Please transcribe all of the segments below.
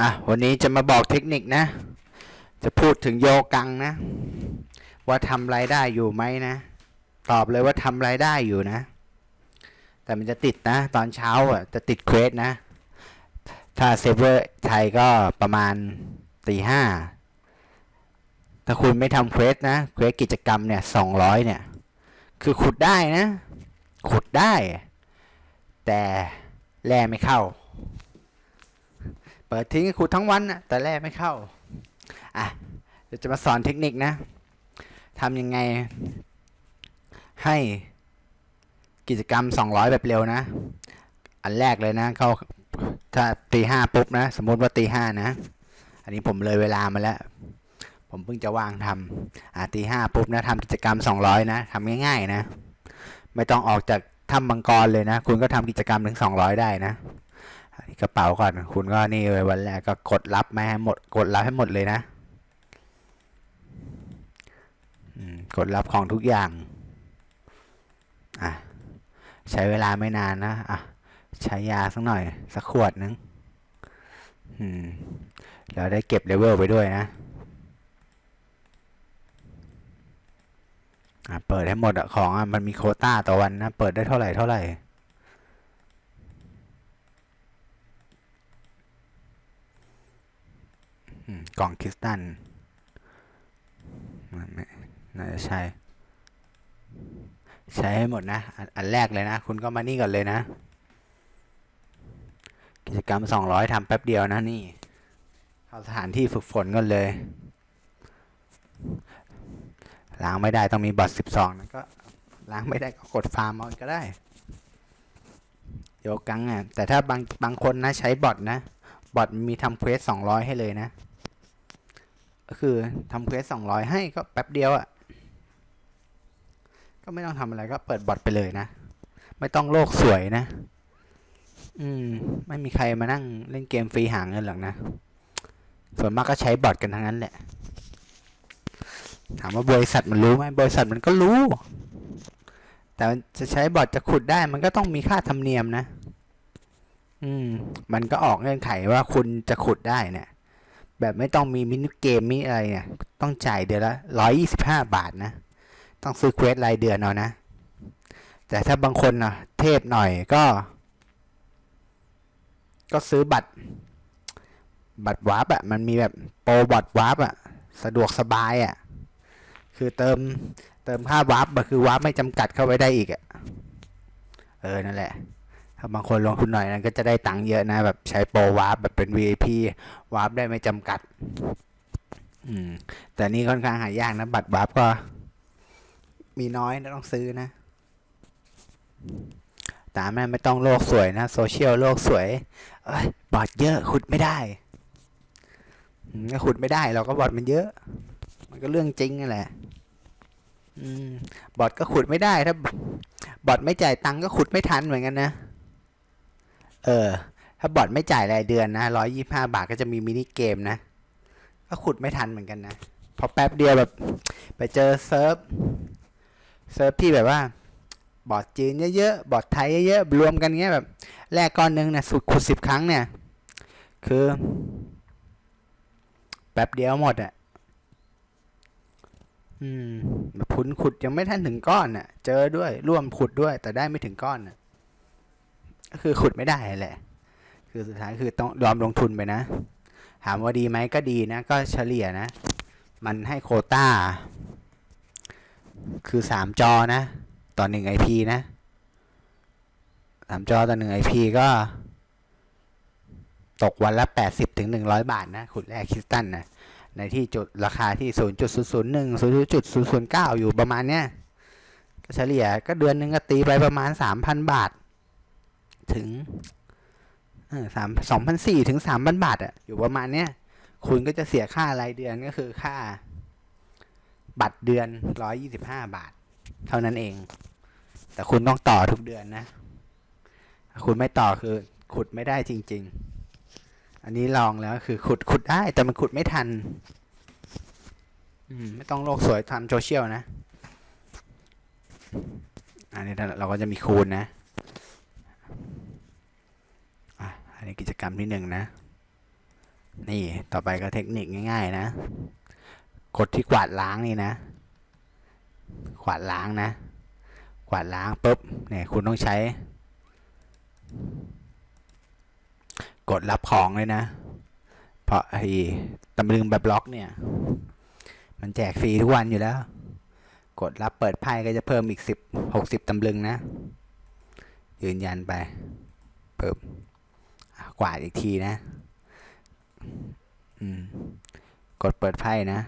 อะวันนี้จะมาบอกเทคนิคนะ จะพูดถึงโยกังนะ ว่าทำรายได้อยู่ไหมนะ ตอบเลยว่าทำรายได้อยู่นะ แต่มันจะติดนะ ตอนเช้าอะจะติดเควสนะ ถ้าเซฟเวอร์ไทยก็ประมาณตีห้าถ้าคุณไม่ทำเควสนะเควสกิจกรรมเนี่ยสองร้อยเนี่ย คือขุดได้นะ ขุดได้ แต่แร่ไม่เข้า เปิดทิ้งให้ขุดทั้งวันนะแต่แร่ไม่เข้า อะเดี๋ยวจะมาสอนเทคนิคนะทำยังไง ให้กิจกรรม 200 แบบเร็วนะ อันแรกเลยนะ เข้าถ้าตีห้าปุ๊บนะ สมมติว่าตีห้านะ อันนี้ผมเลยเวลามาแล้ว ผมเพิ่งจะว่างทำอ่าตีห้าปุ๊บนะทำกิจกรรม 200 นะทำง่ายๆนะ ไม่ต้องออกจากถ้ำมังกรเลยนะ คุณก็ทำกิจกรรมถึง 200 ได้นะอันนี้ กระเป๋าก่อน คุณก็นี่เลยวันแรกก็กดรับมาให้หมด กดรับให้หมดเลยนะกดรับของทุกอย่างอะใช้เวลาไม่นานนะอะใช้ยาสักหน่อย สักขวดนึงอืมแล้วได้เก็บเลเวลไปด้วยนะอะเปิดให้หมดอะของอะมันมีโคต้าต่อวันนะ เปิดได้เท่าไหร่เท่าไหร่ อืม กล่องคริสตัลมันไม่น่าจะใช่ ใช้ให้หมดนะ อันแรกเลยนะ คุณก็มานี่ก่อนเลยนะ กิจกรรม 200ทำแป๊บเดียวนะนี่ เข้าสถานที่ฝึกฝนก่อนเลย ล้างไม่ได้ต้องมีบอท12นะก็ล้างไม่ได้ก็กดฟาร์มเอาก็ได้โยกังอะแต่ถ้าบางบางคนนะใช้บอทนะ บอทมีทำเควส200ให้เลยนะ ก็คือทำเควส200ให้ก็แป๊บเดียวอะ ก็ไม่ต้องทำอะไรก็เปิดบอทไปเลยนะ ไม่ต้องโลกสวยนะ อืม ไม่มีใครมานั่งเล่นเกมฟรีหางเงินหรอกนะ ส่วนมากก็ใช้บอทกันทั้งนั้นแหละ ถามว่าบริษัทมันรู้ไหมบริษัทมันก็รู้ แต่จะใช้บอทจะขุดได้มันก็ต้องมีค่าธรรมเนียมนะ อืม มันก็ออกเงื่อนไขว่าคุณจะขุดได้เนี่ย แบบไม่ต้องมีมินิเกมมีอะไรเนี่ย ต้องจ่ายเดือนละร้อยยี่สิบห้าบาทนะ ต้องซื้อเควสรายเดือนเอานะ แต่ถ้าบางคนนะเทพหน่อยก็ ก็ซื้อบัตร บัตรวาร์ปอะมันมีแบบโปรบัตรวาร์ปอะสะดวกสบายอะคือเติมเติมค่าวาร์ปคือวาร์ปไม่จำกัดเข้าไปได้อีกอะเออ นั่นแหละ ถ้าบางคนลงทุนหน่อยนั้นก็จะได้ตังค์เยอะนะ แบบใช้โปรวาร์ปแบบเป็น VIP วาร์ปได้ไม่จำกัด อืม แต่นี่ค่อนข้างหายากนะ บัตรวาร์ปก็ มีน้อยนะต้องซื้อนะตามนั้นไม่ต้องโลกสวยนะ โซเชียลโลกสวย เอ้ยบอทเยอะขุดไม่ได้ก็ขุดไม่ได้ เราก็บอทมันเยอะ มันก็เรื่องจริงนั่นแหละอืมบอทก็ขุดไม่ได้ถ้าบอทไม่จ่ายตังค์ก็ขุดไม่ทันเหมือนกันนะ เออ ถ้าบอทไม่จ่ายรายเดือนนะร้อยยี่ห้าบาทก็จะมีมินิเกมนะ ก็ขุดไม่ทันเหมือนกันนะ พอแป๊บเดียวแบบ ไปเจอเซิร์ฟ เซิร์ฟที่แบบว่า บอทจีนเยอะๆ บอทไทยเยอะๆ รวมกันเงี้ยแบบแรกก้อนหนึงเนี่ยสุดขุดสิบครั้งเนี่ย คือ แป๊บเดียวหมดอะอืมแบบพุนขุดยังไม่ทันถึงก้อนน่ะ เจอด้วยร่วมขุดด้วย แต่ได้ไม่ถึงก้อนน่ะ คือขุดไม่ได้แหละ คือสุดท้ายคือต้องยอมลงทุนไปนะ ถามว่าดีไหมก็ดีนะ ก็เฉลี่ยนะ มันให้โคต้า คือสามจอนะ ต่อหนึ่งไอพีนะสามจอต่อหนึ่งไอพีก็ ตกวันละแปดสิบถึงหนึ่งร้อยบาทนะ ขุดแรกคริสตันนะ ในที่จุดราคาที่ศูนย์จุดศูนย์ศูนย์หนึ่งศูนย์จุดศูนย์ศูนย์เก้าอยู่ประมาณเนี้ยเฉลี่ยก็เดือนหนึ่งก็ตีไปประมาณสามพันบาท ถึงสามสองพันสี่ถึงสามพันบาทอะอยู่ประมาณเนี้ยคุณก็จะเสียค่ารายเดือนก็คือค่า บัตรเดือนร้อยยี่สิบห้าบาท เท่านั้นเอง แต่คุณต้องต่อทุกเดือนนะ คุณไม่ต่อคือขุดไม่ได้จริง ๆ อันนี้ลองแล้วคือขุดขุดได้ แต่มันขุดไม่ทัน อืม ไม่ต้องโลกสวยทำโซเชียลนะ อันนี้เราก็จะมีคูณนะ นกิจกรรมที่หนึ่งนะ นี่ต่อไปก็เทคนิคง่าย ๆ นะ กดที่กวาดล้างนี่นะ กวาดล้างนะ กวาดล้างปุ๊บเนี่ยคุณต้องใช้ กดรับของเลยนะ เพราะไอ้ตำลึงแบบล็อกเนี่ย มันแจกฟรีทุกวันอยู่แล้ว กดรับเปิดไพ่ก็จะเพิ่มอีกสิบหกสิบตำลึงนะ ยืนยันไปปึ๊บอะ กวาดอีกทีนะกดเปิดไพ่นะ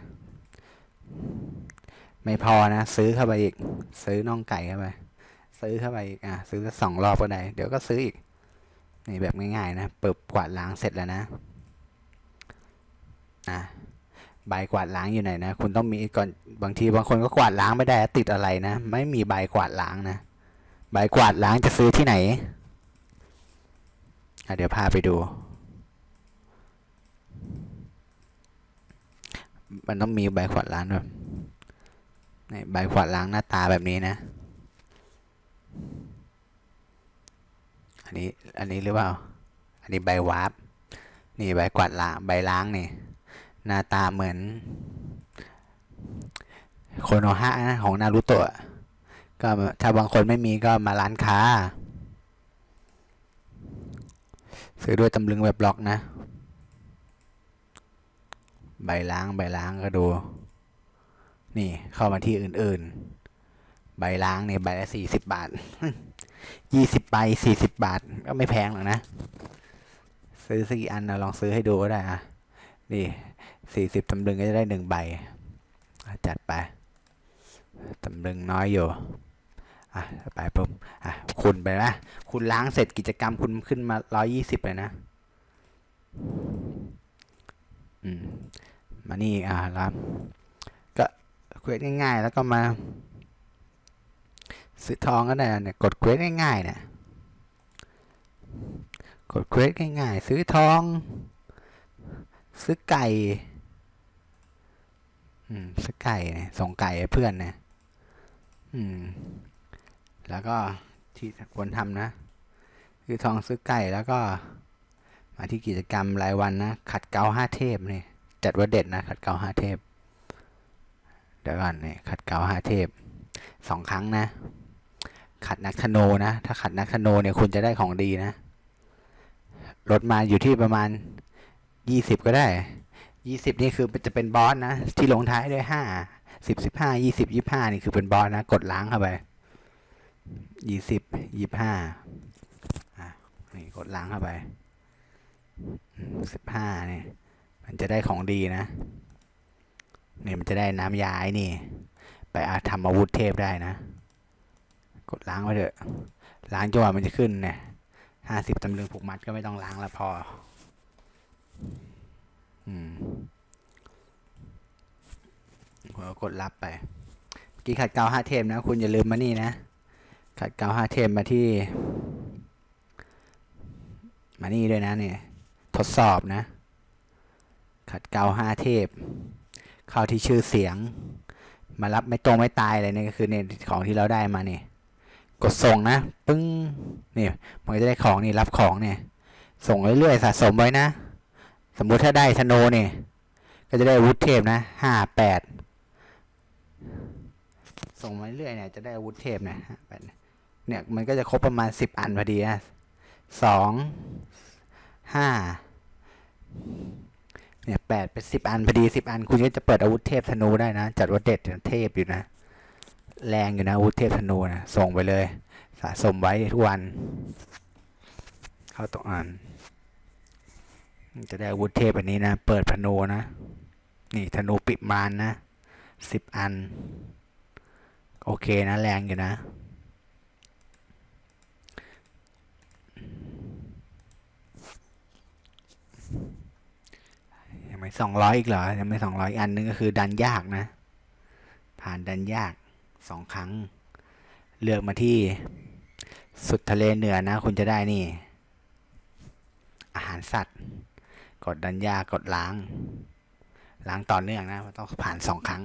ไม่พอนะ ซื้อเข้าไปอีก ซื้อน่องไก่เข้าไป ซื้อเข้าไปอีกอะซื้อสักสองรอบก็ได้เดี๋ยวก็ซื้ออีกนี่แบบง่ายๆนะเปิดกวาดล้างเสร็จแล้วนะอะใบกวาดล้างอยู่ไหนนะ คุณต้องมีก่อนบางทีบางคนก็กวาดล้างไม่ได้ติดอะไรนะ ไม่มีใบกวาดล้างนะ ใบกวาดล้างจะซื้อที่ไหน เดี๋ยวพาไปดู มันต้องมีใบขวดล้างด้วยนี่ใบขวดล้างหน้าตาแบบนี้นะ อันนี้ อันนี้หรือเปล่า อันนี้ใบวาร์ป นี่ใบกวาดล้าง ใบล้างนี่ หน้าตาเหมือนโคโนฮะนะของนารูโตะ ก็ถ้าบางคนไม่มีก็มาร้านค้า ซื้อด้วยตำลึงแบบบล็อกนะ ใบล้างใบล้างก็ดู นี่เข้ามาที่อื่นๆ ใบล้างเนี่ยใบละสี่สิบบาทยี่สิบใบสี่สิบบาท ก็ไม่แพงหรอกนะ ซื้อสักกี่อันนะลองซื้อให้ดูก็ได้อะนี่สี่สิบตำลึงก็จะได้หนึ่งใบ จัดไป ตำลึงน้อยอยู่ อะไปปุ๊บอะคุณไปนะ คุณล้างเสร็จกิจกรรมคุณขึ้นมาร้อยี่สิบเลยนะ อืม มานี่อ่าแล้วก็เควสง่ายๆ แล้วก็มา ซื้อทองก็ได้เนี่ยกดเควสง่ายๆเนี่ยกดเควสง่ายๆ ซื้อทอง ซื้อไก่ อืม ซื้อไก่เนี่ยส่งไก่ให้เพื่อนนะอืม แล้วก็ที่ควรทำนะซื้อทองซื้อไก่แล้วก็ มาที่กิจกรรมรายวันนะ ขัดเกลาห้าเทพนี่จัดว่าเด็ดนะ ขัดเกลาห้าเทพเดี๋ยวก่อนนี่ขัดเกลาห้าเทพสองครั้งนะ ขัดนักธโนนะ ถ้าขัดนักธโนเนี่ยคุณจะได้ของดีนะลดมาอยู่ที่ประมาณยี่สิบก็ได้ยี่สิบนี่คือจะเป็นบอสนะ ที่ลงท้ายด้วยห้าสิบสิบห้ายี่สิบยี่ห้านี่คือเป็นบอสนะ กดล้างเข้าไป ยี่สิบยี่ห้าอะนี่กดล้างเข้าไปสิบห้าเนี่ย มันจะได้ของดีนะนี่มันจะได้น้ำยาไอ้นี่ ไปอาทำอาวุธเทพได้นะ กดล้างไว้เถอะ ล้างจนกว่ามันจะขึ้นเนี่ยห้าสิบตำลึงผูกมัดก็ไม่ต้องล้างล้วพอ อืมผมก็กดรับไปเมื่อกี้ขัดเกาห้าเทมนะ คุณอย่าลืมมานี่นะ ขัดเกลาห้าเทมมาที่ มานี่ด้วยนะเนี่ย ทดสอบนะ ขัดเกลาห้าเทพ เข้าที่ชื่อเสียง มารับไม่ตรงไม่ตายอะไรเนี่ยก็คือเนี่ยของที่เราได้มาเนี่ยกดส่งนะ ปึ้งเนี่ยมันจะได้ของนี่รับของเนี่ย ส่งเรื่อยๆสะสมไว้นะ สมมุติถ้าได้ธโนเนี่ยก็จะได้วุธเทพนะห้าแปดส่งมาเรื่อยๆเนี่ยจะได้วุธเทพนะ58 เนี่ยมันก็จะครบประมาณสิบอันพอดีนะสองห้าเนี่ยแปดเป็นสิบอันพอดีสิบอัน คุณก็จะเปิดอาวุธเทพธนูได้นะ จัดว่าเด็ดเทพอยู่นะ แรงอยู่นะอาวุธเทพธนูนะส่งไปเลย สะสมไว้ทุกวัน เข้าตรงอันจะได้อาวุธเทพอันนี้นะ เปิดธนูนะ นี่ธนูปิดมานนะสิบอัน โอเคนะ แรงอยู่นะ ยังไม่ สองร้อยอีกเหรอยังไม่สองร้อยอันนึงก็คือดันยากนะ ผ่านดันยากสองครั้ง เลือกมาที่สุดทะเลเหนือนะ คุณจะได้นี่ อาหารสัตว์ กดดันยากกดล้าง ล้างต่อเนื่องนะมันต้องผ่านสองครั้ง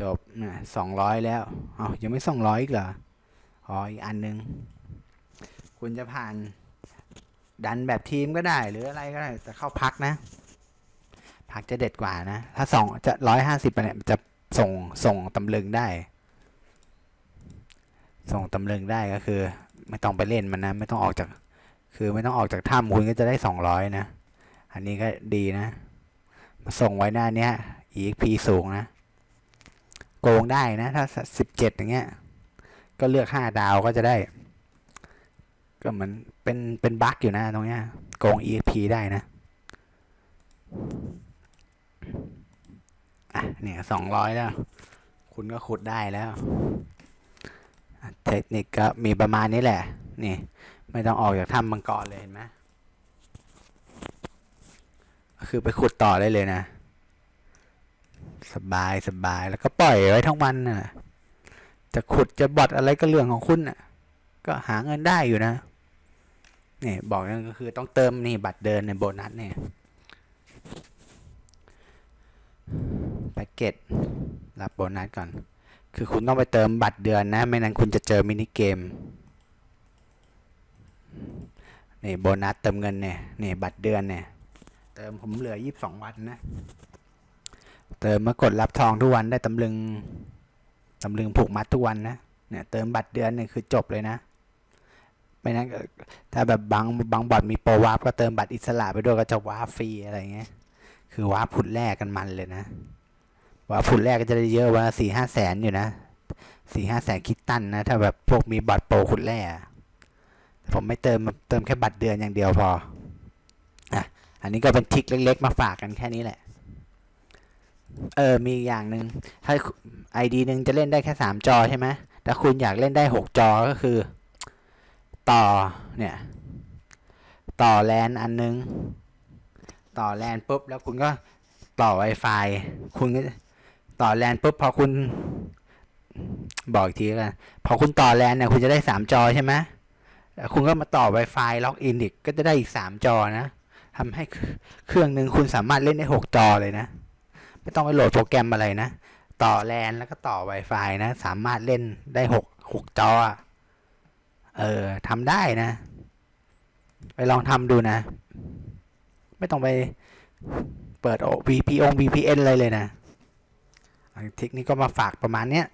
จบนะสองร้อยแล้วเอายังไม่สองร้อยอีกเหรออ๋ออีกอันนึง คุณจะผ่าน ดันแบบทีมก็ได้หรืออะไรก็ได้ แต่เข้าพักนะ พักจะเด็ดกว่านะ ถ้าสองจะร้อยห้าสิบเนี่ยจะส่งส่งตำลึงได้ ส่งตำลึงได้ก็คือ ไม่ต้องไปเล่นมันนะ ไม่ต้องออกจาก คือไม่ต้องออกจากถ้ำคุณก็จะได้สองร้อยนะ อันนี้ก็ดีนะ มาส่งไว้หน้าเนี้ย EXP สูงนะ โกงได้นะ ถ้าสิบเจ็ดอย่างเงี้ย ก็เลือกห้าดาวก็จะได้ ก็เหมือนเป็นเป็นบั๊กอยู่นะตรงเนี้ยโกง EXP ได้นะอะเนี่ยสองร้อยแล้ว คุณก็ขุดได้แล้ว เทคนิคก็มีประมาณนี้แหละ นี่ ไม่ต้องออกจากถ้ำมังกรเลยเห็นไหมคือไปขุดต่อได้เลยนะ สบายสบายแล้วก็ปล่อยไว้ทั้งวันน่ะจะขุดจะบอดอะไรก็เรื่องของคุณน่ะก็หาเงินได้อยู่นะ นี่บอกนั่นก็คือต้องเติมนี่บัตรเดินในโบนัสเนี่ยแพ็กเกจรับโบนัสก่อน คือคุณต้องไปเติมบัตรเดือนนะ ไม่นั้นคุณจะเจอมินิเกมนี่โบนัสเติมเงินเนี่ยนี่บัตรเดือนเนี่ย เติมผมเหลือยี่สิบสองวันนะ เติมมากดรับทองทุกวันได้ตำลึงตำลึงผูกมัดทุกวันนะเนี่ยเติมบัตรเดือนเนี่ยคือจบเลยนะ ไม่นั้นถ้าแบบบางบางบัตรมีโปรวาร์ปก็เติมบัตรอิสระไปด้วยก็จะวาร์ปฟรีอะไรเงี้ย คือวาร์ปผุดแรกกันมันเลยนะวาร์ปผุดแรกก็จะได้เยอะว่าสี่ห้าแสนอยู่นะสี่ห้าแสนคิดตันนะ ถ้าแบบพวกมีบัตรโปรขุดแร่ผมไม่เติมเติมแค่บัตรเดือนอย่างเดียวพออะอันนี้ก็เป็นทริคเล็ก ๆ มาฝากกันแค่นี้แหละ เออมีอีกอย่างหนึ่งถ้าไอดีหนึ่งจะเล่นได้แค่สามจอใช่ไหมแต่คุณอยากเล่นได้หกจอก็คือ ต่อเนี่ยต่อแลนอันนึง ต่อแลนปุ๊บแล้วคุณก็ต่อ Wi-Fi คุณก็ต่อแลนปุ๊บพอคุณ บอกอีกทีกันพอคุณต่อแลนเนี่ยคุณจะได้สามจอใช่ไหมคุณก็มาต่อ Wi-Fi ล็อกอินอีกก็จะได้อีกสามจอนะทำให้เครื่องหนึ่งคุณสามารถเล่นได้หกจอเลยนะ ไม่ต้องไปโหลดโปรแกรมอะไรนะ ต่อแลนแล้วก็ต่อ Wi-Fi นะ สามารถเล่นได้หกหกจอ เออทำได้นะ ไปลองทำดูนะ ไม่ต้องไปเปิด VPN VPN อะไรเลยนะเทคนิคก็มาฝากประมาณเนี้ย